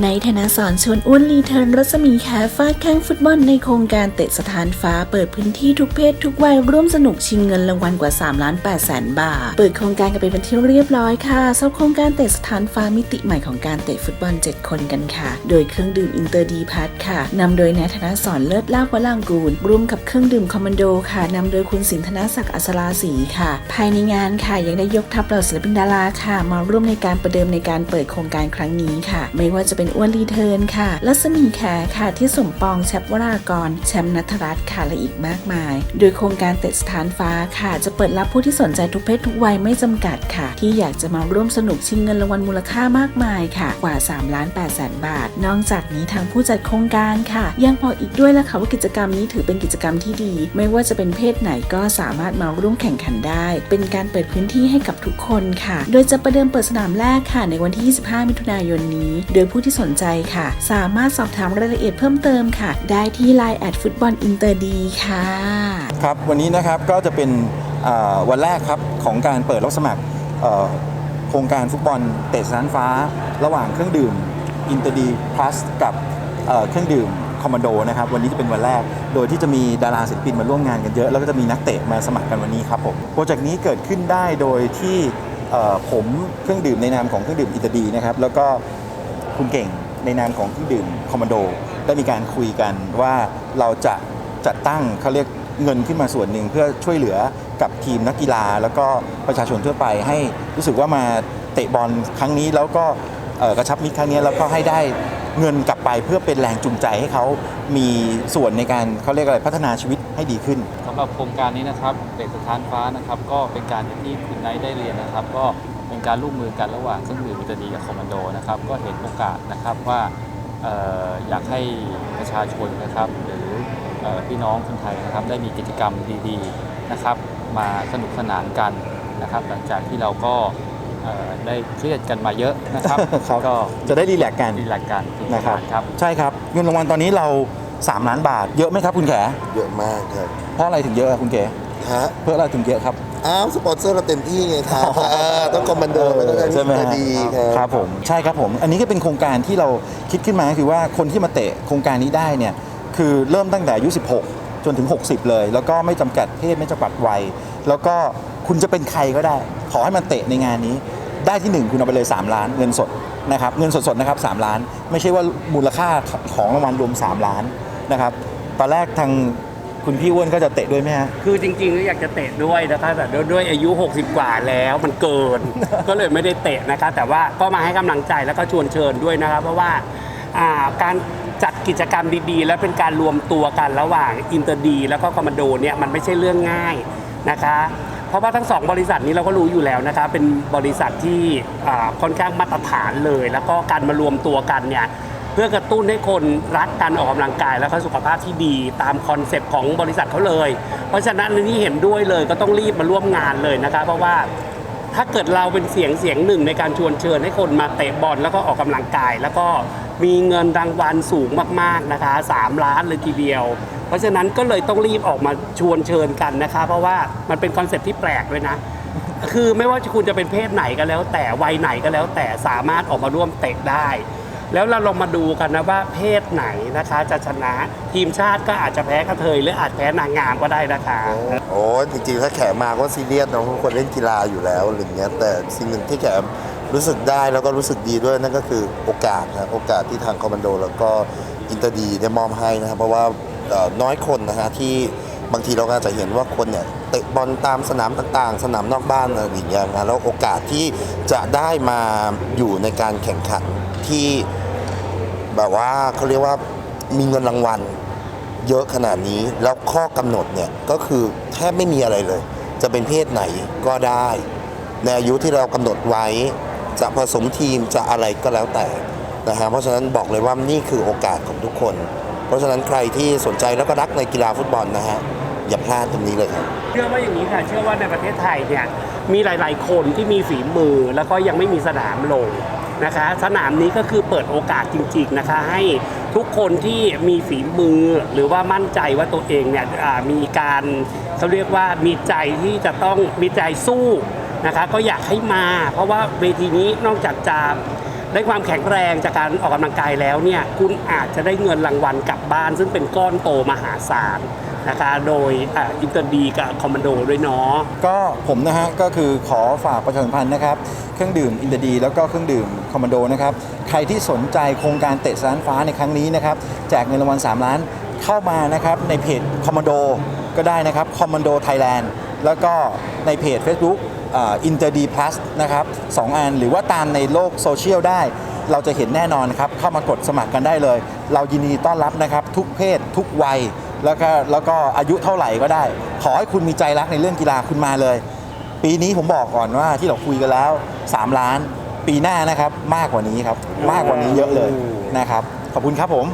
ในธนาสอนชวนอ้วนรีเทิร์นรัศมีแขฟาดแข้งฟุตบอลในโครงการเตะสถานฟ้าเปิดพื้นที่ทุกเพศทุกวัยร่วมสนุกชิงเงินรางวัลกว่า3ล้าน8แสนบาท เปิดโครงการกันไปเป็นที่เรียบร้อยค่ะสำหรับโครงการเตะสถานฟ้ามิติใหม่ของการเตะฟุตบอล 7 คนกันค่ะ โดยเครื่องดื่มอินเตอร์ดีพัทค่ะนำโดยนายธนาสอนเลิศลาภวรางกูลร่วมกับเครื่องดื่มคอมมานโดค่ะนำโดยคุณสินธนศักดิ์อัศราศรีค่ะ ภายในงานค่ะยังได้ยกทัพเหล่าศิลปินดาราค่ะ มาร่วมในการประเดิมในการเปิดโครงการครั้งนี้ค่ะ ไม่ว่าจะเป็นอ้วนรีเทิร์นค่ะลัศมีแขค่ะที่สมปองแชปวรากร แชมป์นัทรัตน์ค่ะและอีกมากมาย โดยโครงการเตะสถานฟ้าค่ะ จะเปิดรับผู้ที่สนใจทุกเพศทุกวัยไม่จำกัดค่ะ ที่อยากจะมาร่วมสนุกชิงเงินรางวัลมูลค่ามากมายค่ะ กว่า3ล้าน8แสนบาท นอกจากนี้ทางผู้จัดโครงการค่ะ ยังบอกอีกด้วยละค่ะว่ากิจกรรมนี้ถือเป็นกิจกรรมที่ดี ไม่ว่าจะเป็นเพศไหนก็สามารถมาร่วมแข่งขันได้ เป็นการเปิดพื้นที่ให้กับทุกคนค่ะ โดยจะประเดิมเปิดสนามแรกค่ะ ในวันที่ 25 มิถุนายนนี้ โดยผู้ที่สนใจค่ะ สามารถสอบถามรายละเอียดเพิ่มเติมค่ะ ได้ที่ Line แอดฟุตบอลอินเตอร์ดีค่ะ ครับ วันนี้นะครับก็จะเป็นวันแรกครับของการเปิดรับสมัครโครงการฟุตบอลเตะสถานฟ้า ระหว่างเครื่องดื่มอินเตอร์ดีพลัสกับเครื่องดื่มคอมมานโดนะครับวันนี้จะเป็นวันแรก โดยที่จะมีดาราศิลปินมาร่วมงานกันเยอะ แล้วก็จะมีนักเตะมาสมัครกันวันนี้ครับผมโปรเจกต์นี้เกิดขึ้นได้โดยที่ผมเครื่องดื่มในนามของเครื่องดื่มอินเตอร์ดีนะครับแล้วก็ คุณเก่งในนามของเครื่ดื่มคอมมานโดได้มีการคุยกันว่าเราจะจัดตั้งเขาเรียกเงินขึ้นมาส่วนหนึ่งเพื่อช่วยเหลือกับทีมนักกีฬา แล้วก็ประชาชนทั่วไปให้รู้สึกว่ามาเตะบอลครั้งนี้แล้วก็กระชับมิตรครั้งนี้แล้วก็ให้ได้เงินกลับไปเพื่อเป็นแรงจูงใจให้เขามีส่วนในการเขาเรียกอะไรพัฒนาชีวิตให้ดีขึ้นสำหรับโครงการนี้นะครับเด็กสถานฟ้านะครับ ก็เป็นการที่คุณไนท์ได้เรียนนะครับ ก็ การร่วมมือกันระหว่างเครื่องดื่มวิตาดีกับคอมมานโดนะครับ ก็เห็นโอกาสนะครับว่าเอ่ออยากให้ประชาชนนะครับ หรือเอ่อพี่น้องคนไทยนะครับ ได้มีกิจกรรมดีๆนะครับ มาสนุกสนานกันนะครับ หลังจากที่เราก็เอ่อได้เครียดกันมาเยอะนะครับครับก็จะได้รีแลกซ์กันดีหลักการที่นะครับครับ ใช่ครับเงินรางวัลตอนนี้เรา 3 ล้านบาท เยอะไหมครับคุณแขเยอะมากครับเพราะอะไรถึงเยอะอะคุณแข ฮะเพื่ออะไรถึงเยอะครับ อ้าวสปอนเซอร์เราเต็มที่ไงครับเออต้องคอมมานโดไม่ต้องการใช่ไหมที่ฮะดีคครัรับ บผมใช่ครับผม อันนี้ก็เป็นโครงการที่เราคิดขึ้นมาคือว่าคนที่มาเตะโครงการนี้ได้เนี่ยคือเริ่มตั้งแต่อายุ 16 จนถึง 60 เลย แล้วก็ไม่จำกัดเพศไม่จำกัดวัย แล้วก็คุณจะเป็นใครก็ได้ ขอให้มันเตะในงานนี้ ได้ที่หนึ่งคุณเอาไปเลย 3 ล้านเงินสดนะครับเงินสดๆนะครับ3ล้าน ไม่ใช่ว่ามูลค่าของรางวัลรวม 3 ล้านนะครับตอนแรกทาง คุณพี่อ้วนก็จะเตะด้วยไหมฮะ คือจริงๆก็อยากจะเตะด้วยนะคะแต่ด้วยวยอายุ 60 กว่าแล้วมันเกิน ก็เลยไม่ได้เตะนะคะ แต่ว่าก็มาให้กำลังใจแล้วก็ชวนเชิญด้วยนะคะเพราะว่าอ่าการจัดกิจกรรมดีๆ และเป็นการรวมตัวกันระหว่างอินเตอร์ดี แล้วก็คอมมานโดเนี่ยมันไม่ใช่เรื่องง่ายนะคะ เพราะว่าทั้งสองบริษัทนี้เราก็รู้อยู่แล้วนะคะ เป็นบริษัทที่อ่าค่อนข้างมาตรฐานเลย แล้วก็การมารวมตัวกันเนี่ย เพื่อกระตุ้นให้คนรักการออกกำลังกายแล้วก็สุขภาพที่ดีตามคอนเซปต์ของบริษัทเขาเลย เพราะฉะนั้นอันนี้เห็นด้วยเลยก็ต้องรีบมาร่วมงานเลยนะคะ เพราะว่าถ้าเกิดเราเป็นเสียงเสียงหนึ่งในการชวนเชิญให้คนมาเตะบอลแล้วก็ออกกำลังกาย แล้วก็มีเงินรางวัลสูงมากๆนะคะ 3 ล้านเลยทีเดียว เพราะฉะนั้นก็เลยต้องรีบออกมาชวนเชิญกันนะคะ เพราะว่ามันเป็นคอนเซปต์ที่แปลกด้วยนะ คือไม่ว่าคุณจะเป็นเพศไหนก็แล้ว แต่วัยไหนก็แล้วแต่สามารถออกมาร่วมเตะได้ แล้วเราลองมาดูกันนะว่าเพศไหนนะคะจะชนะทีมชาติก็อาจจะแพ้กระเทยหรืออาจแพ้นางงามก็ได้นะคะ โอ้จริงๆถ้าแขมาก็ซีเรียสเนาะเพราะคนเล่นกีฬาอยู่แล้วอะไรเงี้ยแต่สิ่งหนึ่งที่แขรู้สึกได้แล้วก็รู้สึกดีด้วยนั่นก็คือโอกาสนะโอกาสที่ทางคอมมานโด แล้วก็อินเตอร์ดีได้มอบให้นะครับเพราะว่าน้อยคนนะฮะที่บางทีเราก็อาจจะเห็นว่าคนเนี่ยเตะบอลตามสนามต่างๆ สนามนอกบ้านอะไรอย่างเงี้ยนะแล้วโอกาสที่จะได้มาอยู่ในการแข่งขันที่ แบบว่าเขาเรียกว่ามีเงินรางวัลเยอะขนาดนี้ แล้วข้อกำหนดเนี่ยก็คือแทบไม่มีอะไรเลย จะเป็นเพศไหนก็ได้ ในอายุที่เรากำหนดไว้ จะผสมทีมจะอะไรก็แล้วแต่นะฮะเพราะฉะนั้นบอกเลยว่านี่คือโอกาสของทุกคน เพราะฉะนั้นใครที่สนใจแล้วก็รักในกีฬาฟุตบอลนะฮะอย่าพลาดตรงนี้เลยครับ เชื่อว่าอย่างนี้ค่ะ เชื่อว่าในประเทศไทยเนี่ยมีหลาย ๆ คนที่มีฝีมือแล้วก็ยังไม่มีสนามลง นะคะ สนามนี้ก็คือเปิดโอกาสจริงๆนะคะให้ทุกคนที่มีฝีมือหรือว่ามั่นใจว่าตัวเองเนี่ยมีการเขาเรียกว่ามีใจที่จะต้องมีใจสู้นะคะก็อยากให้มา เพราะว่าเวทีนี้นอกจากจะได้ความแข็งแรงจากการออกกำลังกายแล้วเนี่ยคุณอาจจะได้เงินรางวัลกลับบ้าน ซึ่งเป็นก้อนโตมหาศาล นะคะ โดยอินเตอร์ดีกับคอมมานโดด้วยเนาะก็ผมนะฮะก็คือขอฝากประชาสัมพันธ์นะครับ เครื่องดื่มอินเดดีแล้วก็เครื่องดื่มคอมมานโดนะครับ ใครที่สนใจโครงการเตะสานฟ้าในครั้งนี้นะครับแจกเงินรางวัล3ล้านเข้ามานะครับในเพจคอมมานโดก็ได้นะครับคอมมานโดไทยแลนด์แล้วก็ในเพจ Facebook อินเตอร์ดีพลัสนะครับสองอันหรือว่าตามในโลกโซเชียลได้ เราจะเห็นแน่นอนครับ เข้ามากดสมัครกันได้เลย เรายินดีต้อนรับนะครับ ทุกเพศทุกวัย แล้วก็แล้วก็อายุเท่าไหร่ก็ได้ ขอให้คุณมีใจรักในเรื่องกีฬาคุณมาเลย ปีนี้ผมบอกก่อนว่าที่เราคุยกันแล้ว 3 ล้าน ปีหน้านะครับมากกว่านี้ครับมากกว่านี้เยอะเลยนะครับขอบคุณครับผม